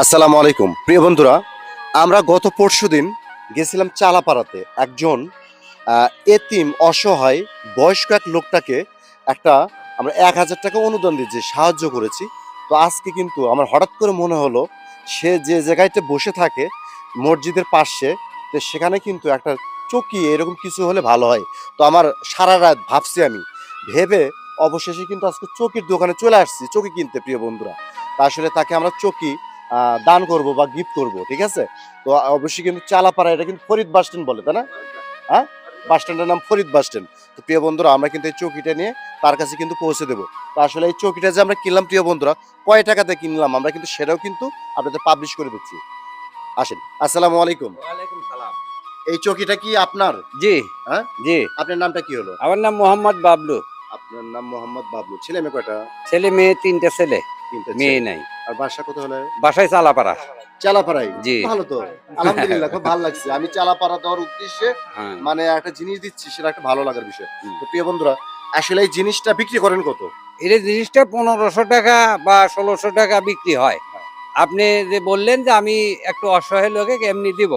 আসসালামু আলাইকুম। প্রিয় বন্ধুরা, আমরা গত পরশু দিন গেছিলাম চালাপাড়াতে। একজন এতিম, অসহায়, বয়স্ক এক লোকটাকে একটা আমরা এক হাজার টাকা অনুদান দিয়ে যে সাহায্য করেছি। তো আজকে কিন্তু আমার হঠাৎ করে মনে হলো, সে যে জায়গায়তে বসে থাকে মসজিদের পাশে, তো সেখানে কিন্তু একটা চকি এরকম কিছু হলে ভালো হয়। তো আমার সারা রাত ভাবছি আমি, ভেবে অবশেষে কিন্তু আজকে চকির দোকানে চলে আসছি, চকি কিনতে, প্রিয় বন্ধুরা। আসলে তাকে আমরা চকি দান করব বা গিফট করব ঠিক আছে? তো অবশ্যই কিন্তু চালাপাড়া এটা কিন্তু ফরিদ বাস স্ট্যান্ড বলে তাই না? হ্যাঁ? বাস স্ট্যান্ডের নাম ফরিদ বাস স্ট্যান্ড। তো প্রিয় বন্ধুরা আমরা কিন্তু এই চৌকিটা নিয়ে তার কাছে কিন্তু পৌঁছে দেবো। তো আসলে এই চৌকিটা যে আমরা কিনলাম প্রিয় বন্ধুরা কয় টাকাতে কিনলাম? আমরা কিন্তু সেটাও কিন্তু আপনাদের পাবলিশ করে দিচ্ছি। আসেন আসসালামু আলাইকুম। এই চৌকিটা কি আপনার? জি। হ্যাঁ? জি। আপনার নামটা কি হলো? আমার নাম মোহাম্মদ বাবলু। আপনার নাম মোহাম্মদ বাবলু। ছেলে মেয়ে কয়টা? ছেলে মেয়ে তিনটে ছেলে। তিনটা মেয়ে নাই। আর বাসা কত হলো? বাসায় চালাপাড়া। চালাপাড়াই জি। ভালো তো। আলহামদুলিল্লাহ খুব ভালো লাগছে। আমি চালাপাড়া দেওয়ার উদ্দেশ্যে হ্যাঁ। মানে একটা জিনিস দিচ্ছি সেটা একটা ভালো লাগার বিষয়। তো প্রিয় বন্ধুরা আসলে এই জিনিসটা বিক্রি করেন কত? এই জিনিসটা পনেরোশো টাকা বা ষোলোশো টাকা বিক্রি হয়। হ্যাঁ। আপনি যে বললেন যে আমি একটু অসহায় লোকে এমনি দিব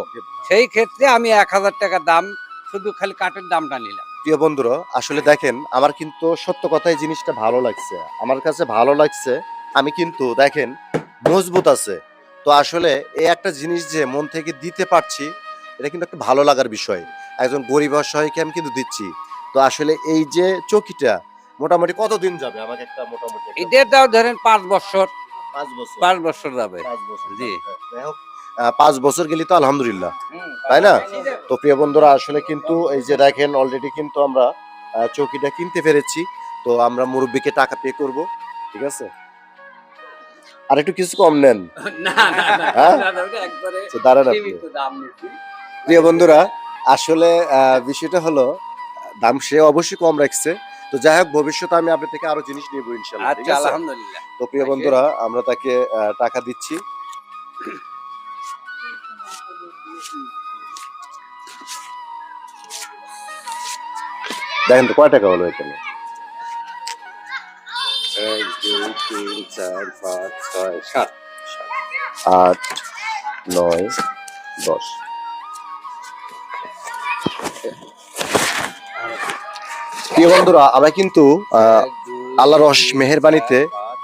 সেই ক্ষেত্রে আমি এক হাজার টাকা দাম শুধু খালি কাঠের দামটা নিলাম। প্রিয় বন্ধুরা আসলে দেখেন আমার কিন্তু সত্য কথাই জিনিসটা ভালো লাগছে। আমার কাছে ভালো লাগছে আমি কিন্তু দেখেন মজবুত আছে। তো আসলে এই একটা জিনিস যে মন থেকে দিতে পারছি এটা কিন্তু একটা ভালো লাগার বিষয়। একজন গরিব অসহায়কে আমি কিন্তু দিচ্ছি। তো আসলে এই যে চকিটা মোটামুটি কতদিন যাবে? আমাকে একটা মোটামুটি একটা এটাও ধরেন পাঁচ বছর। পাঁচ বছর। পাঁচ বছর যাবে। পাঁচ বছর জি। হ্যাঁ, যাই হোক, পাঁচ বছর গেলি তো আলহামদুলিল্লাহ। তাই না? তো প্রিয় বন্ধুরা আসলে কিন্তু এই যে দেখেন অলরেডি কিন্তু আমরা চৌকিটা কিনতে পেরেছি। তো আমরা মুরব্বীকে টাকা পে করব ঠিক আছে? আর একটু কিছু কম নেন। হ্যাঁ? দাঁড়ান আপনি। প্রিয় বন্ধুরা আসলে বিষয়টা হলো দাম সে অবশ্যই কম রাখছে। তো যাই হোক ভবিষ্যতে আমি আপনার থেকে আরও জিনিস নিবো ইনশাল্লাহ আচ্ছা আলহামদুলিল্লাহ। তো প্রিয় বন্ধুরা আমরা তাকে টাকা দিচ্ছি। দেখেন তো কয় টাকা হলো এখানে? দুই তিন চার পাঁচ ছয় সাত আট নয় দশ। প্রিয় বন্ধুরা আমরা কিন্তু অশেষ তিন, মেহেরবানিতে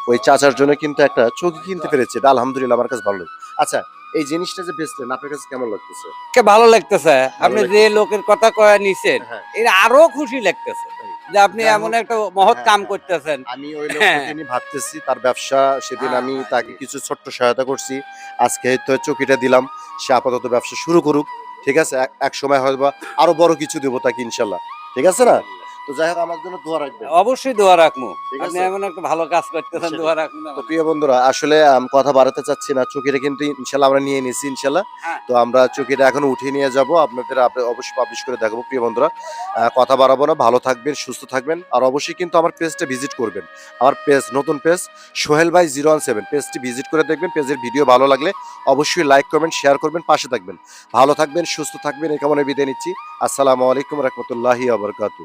ওই চাচার জন্য কিন্তু একটা চৌকি কিনতে পেরেছি। এটা আলহামদুলিল্লাহ আমার কাছে ভালো লাগে আচ্ছা এই জিনিসটা যে বেচলেন আপনার কাছে কেমন লাগতেছে? ভালো লাগতেছে? আপনি যে লোকের কথা কয়ে নিছেন হ্যাঁ। এটা আরও খুশি লাগতেছে। যে আপনি এমন একটা মহৎ হ্যাঁ, কাম হ্যাঁ। করতেছেন। আমি ওই। লোককে ভাবতেছি তার ব্যবসা সেদিন আমি হ্যাঁ, তাকে কিছু ছোট্ট সহায়তা করছি। আজকে হয়তো চকিটা দিলাম সে আপাতত ব্যবসা শুরু করুক ঠিক আছে? এক- সময় হয়তো আরও বড় কিছু দেবো তাকে ইনশাল্লাহ। ঠিক আছে না? তো যাই হোক আমার জন্য দোয়া রাখবেন। অবশ্যই দোয়া রাখব। আপনি এমন একটা ভালো কাজ করতেছেন দোয়া রাখুন তো প্রিয় বন্ধুরা আসলে কথা বাড়াতে চাচ্ছি না চকিটা কিন্তু ইনশাল্লাহ আমরা নিয়ে নিয়েছি ইনশাল্লাহ। হ্যাঁ। তো আমরা চকিটা এখন উঠিয়ে নিয়ে যাব আপনাদের অবশ্যই পাবলিশ করে দেখাবো। প্রিয় বন্ধুরা কথা বাড়াবো না ভালো থাকবেন সুস্থ থাকবেন আর অবশ্যই কিন্তু আমার পেজটা ভিজিট করবেন। আমার পেজ নতুন পেজ সোহেল ভাই জিরো ওয়ান সেভেন পেজটি ভিজিট করে দেখবেন পেজের ভিডিও ভালো লাগলে অবশ্যই লাইক করবেন শেয়ার করবেন পাশে থাকবেন। ভালো থাকবেন সুস্থ থাকবেন এই কামনে বিদায় নিচ্ছি। আসসালামু আলাইকুম রহমতুল্লাহি আবরকাতু